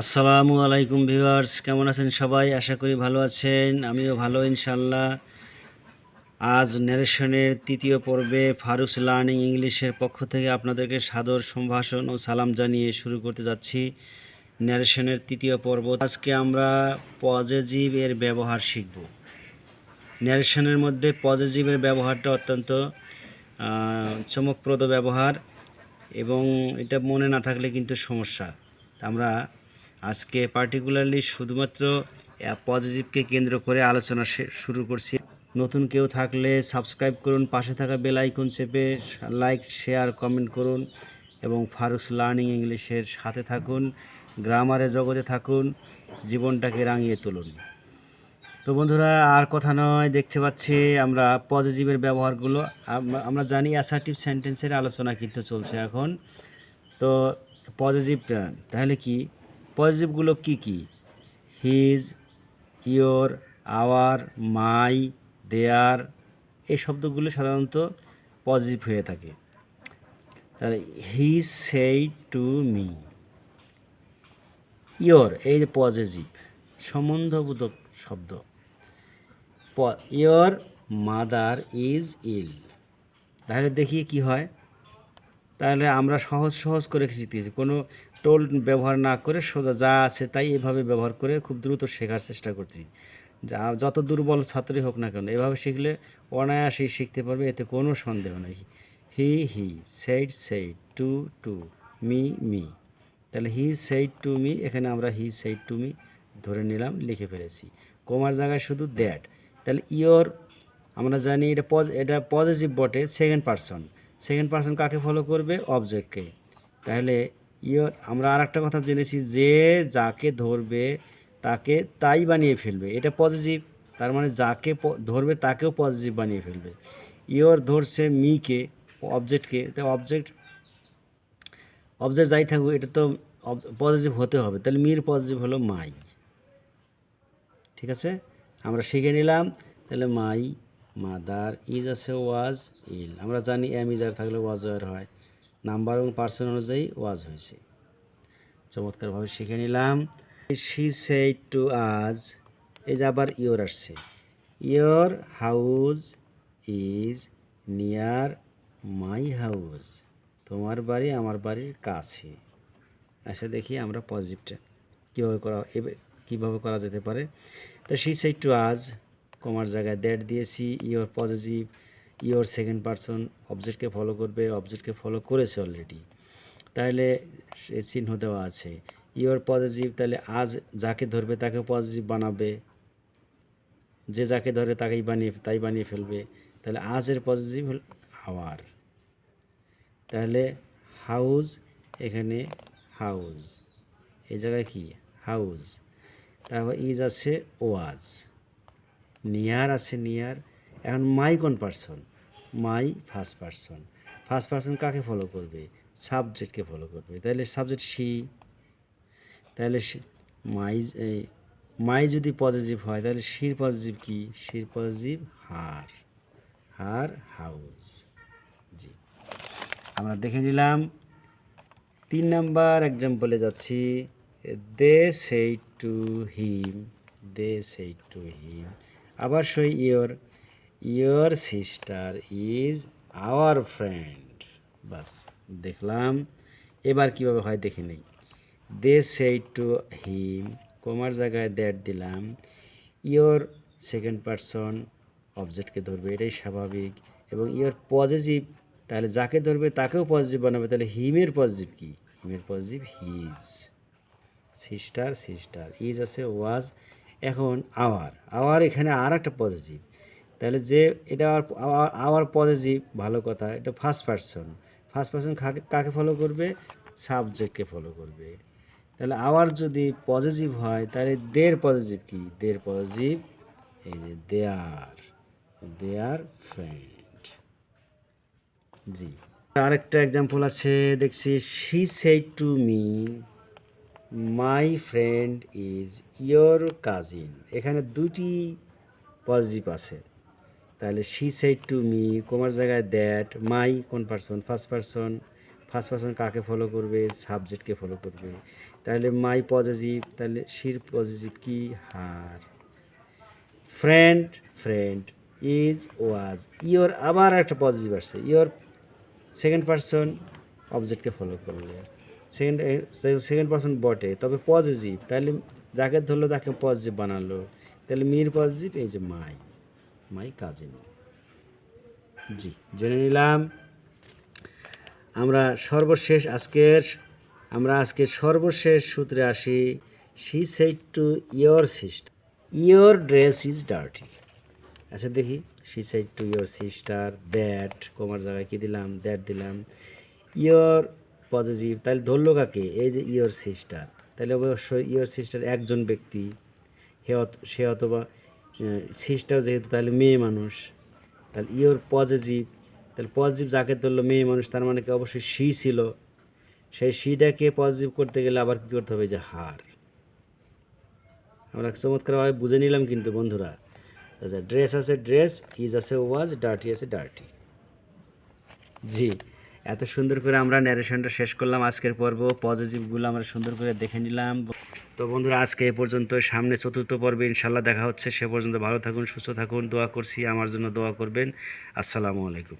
আসসালামু আলাইকুম ভিউয়ার্স, কেমন আছেন সবাই? আশা করি ভালো আছেন, আমিও ভালো ইনশাল্লাহ আজ ন্যারেশনের তৃতীয় পর্বে ফারুস লার্নিং ইংলিশের পক্ষ থেকে আপনাদেরকে সাদর সম্ভাষণ ও সালাম জানিয়ে শুরু করতে যাচ্ছি ন্যারেশনের তৃতীয় পর্ব। আজকে আমরা পজেটিভ এর ব্যবহার শিখব। ন্যারেশনের মধ্যে পজেটিভের ব্যবহারটা অত্যন্ত চমকপ্রদ ব্যবহার এবং এটা মনে না থাকলে কিন্তু সমস্যা। আমরা আজকে পার্টিকুলারলি শুধুমাত্র পজিটিভকে কেন্দ্র করে আলোচনা শুরু করছি। নতুন কেউ থাকলে সাবস্ক্রাইব করুন, পাশে থাকা বেল আইকন চেপে লাইক শেয়ার কমেন্ট করুন এবং ফারুস লার্নিং ইংলিশের সাথে থাকুন গ্রামারের জগতে থাকুন, জীবনটাকে রাঙিয়ে তুলুন। তো বন্ধুরা, আর কথা নয়, দেখতে পাচ্ছি আমরা পজিটিভের ব্যবহারগুলো। আমরা জানি অ্যাসার্টিভ সেন্টেন্সের আলোচনা কিন্তু চলছে এখন। তো পজিটিভ তাহলে কি? পজিটিভগুলো কি কি? His your our my their এই শব্দগুলো সাধারণত পজিটিভ হয়ে থাকে। তাহলে হি সেই টু মি ইয়োর এই যে পজিটিভ সম্বন্ধবোধক শব্দ। ইয়োর মাদার ইজ ইল তাহলে দেখি কি হয়? তাহলে আমরা সহজ সহজ করে শিখতেছি কোনো টোল ব্যবহার না করে সোজা যা আছে তাই এভাবে ব্যবহার করে খুব দ্রুত শেখার চেষ্টা করছি। যা, যত দুর্বল ছাত্রই হোক না কেন, এভাবে শিখলে অনায়াসেই শিখতে পারবে, এতে কোনো সন্দেহ নেই। He he, said said, to to, me me. তাহলে হি, সেইড, টু, মি, এখানে আমরা হি, সেইড, টু, মি ধরে নিলাম, লিখে ফেলেছি। কমার জায়গায় শুধু দ্যাট। তাহলে ইয়োর আমরা জানি এটা পজ, এটা পজিটিভ বটে, সেকেন্ড পার্সন। সেকেন্ড পার্সন কাকে ফলো করবে? অবজেক্টকে। তাহলে ইয়োর আমরা আর একটা কথা জেনেছি, যে যাকে ধরবে তাকে তাই বানিয়ে ফেলবে। এটা পজিটিভ তার মানে যাকে ধরবে তাকেও পজিটিভ বানিয়ে ফেলবে। ইয়োর ধরছে মিকে অবজেক্টকে তো অবজেক্ট অবজেক্ট যাই থাকুক, এটা তো পজিটিভ হতে হবে। তাহলে মির পজিটিভ হলো মাই ঠিক আছে? আমরা শিখে নিলাম। তাহলে মাই মাদার ইজ আছে ওয়াজ ইল আমরা জানি এম ইজ আর থাকলে ওয়াজ ওয়ার হয়। নাম্বার এবং পার্সন অনুযায়ী ওয়াজ হয়েছে। চমৎকারভাবে শিখে নিলাম। শি সেই টু আজ এই যে আবার ইয়োর আসছে। Your house is near my house তোমার বাড়ি আমার বাড়ির কাছে। আচ্ছা দেখি আমরা পজিটিভটা কীভাবে করা কীভাবে করা যেতে পারে। তো সি সেই টু আজ কমার জায়গায় দ্যাট দিয়েছি your positive your second person অবজেক্টকে follow করবে অবজেক্টকে ফলো করেছে অলরেডি তাহলে সে চিহ্ন দেওয়া আছে। ইওর পজিটিভ তাহলে আজ যাকে ধরবে তাকে পজিটিভ বানাবে। যে যাকে ধরে তাকেই বানিয়ে, তাই বানিয়ে ফেলবে। তাহলে আজের পজিটিভ হল আওয়ার তাহলে হাউজ এখানে হাউজ এই জায়গায় কি? হাউজ তারপর ইজ আছে ওয়াজ নিয়ার আছে নিয়ার এখন মাই কোন person my first person first person কাকে ফলো করবে? সাবজেক্টকে ফলো করবে। তাহলে সাবজেক্ট সি তাহলে মাই মাই যদি পজিটিভ হয়, তাহলে শির পজিটিভ কি? শির পজিটিভ হার হার হাউস জি। আমরা দেখে নিলাম, তিন নাম্বার এক্সাম্পলে যাচ্ছি। দে সেই টু হিম দে সেই টু হিম আবার সই your your sister is our friend বাস, দেখলাম। এবার কীভাবে হয় দেখে নেই। দে সেই টু হিম কমার জায়গায় দ্যাট দিলাম ইয়োর সেকেন্ড পারসন অবজেক্টকে ধরবে, এটাই স্বাভাবিক। এবং ইয়োর পজিটিভ তাহলে যাকে ধরবে, তাকেও পজিটিভ বানাবে। তাহলে হিমের পজিটিভ কি? হিমের positive his sister sister is আছে ওয়াজ এখন আওয়ার আওয়ার এখানে আর একটা পজিটিভ তাহলে যে এটা আওয়ার আওয়ার পজিটিভ ভালো কথা। এটা ফার্স্ট পার্সন ফার্স্ট পার্সন কাকে কাকে ফলো করবে? সাবজেক্টকে ফলো করবে। তাহলে আওয়ার যদি পজিটিভ হয়, তাহলে দের পজিটিভ কি? দের পজিটিভ এই যে দেয়ার দেয়ার ফ্রেন্ড জি। আরেকটা এক্সাম্পল আছে, দেখছি she say to me my friend is your cousin এখানে দুটি পজিটিভ আছে। তাহলে শি সেই টু মি কোমার জায়গায় দ্যাট মাই কোন person first person first person কাকে ফলো করবে? সাবজেক্টকে ফলো করবে? তাহলে মাই পজিটিভ তাহলে শির পজিটিভ কি? Her. Friend friend is was your আবার একটা পজিটিভ আসছে। ইওর সেকেন্ড পারসন অবজেক্টকে ফলো করলে সেকেন্ড সেকেন্ড পারসন বটে। তবে পজিটিভ তাহলে যাকে ধরলো তাকে পজিটিভ বানালো। তাহলে মির পজিটিভ এই যে মাই মাই কাজিন। জি, জেনে নিলাম। আমরা সর্বশেষ আজকের, আমরা আজকে সর্বশেষ সূত্রে আসি। She said to your sister your dress is dirty আচ্ছা দেখি। She said to your sister that কমার জায়গায় কী দিলাম? দ্যাট দিলাম। ইয়োর পজিটিভ তাহলে ধরলো কাকে? এই যে ইয়োর সিস্টার তাহলে অবশ্যই ইয়োর সিস্টার একজন ব্যক্তি। হে সে অথবা সিস্টার যেহেতু, তাহলে মেয়ে মানুষ। তাহলে ইওর পজিটিভ তাহলে পজিটিভ যাকে ধরলো মেয়ে মানুষ, তার মানে কি অবশ্যই সি ছিল। সেই সিটাকে পজিটিভ করতে গেলে আবার কী করতে হবে? যে হার আমরা চমৎকারভাবে বুঝে নিলাম কিন্তু বন্ধুরা। আচ্ছা ড্রেস আছে ড্রেস ইজ আছে ওয়াজ ডার্টি আছে ডার্টি জি। এত সুন্দর করে আমরা ন্যারেশনটা শেষ করলাম আজকের পর্ব। পজিটিভগুলো আমরা সুন্দর করে দেখে নিলাম। তো বন্ধুরা, আজকে এ পর্যন্ত। সামনে চতুর্থ পর্বে ইনশাল্লাহ দেখা হচ্ছে। সে পর্যন্ত ভালো থাকুন, সুস্থ থাকুন, দোয়া করছি। আমার জন্য দোয়া করবেন। আসসালামু আলাইকুম।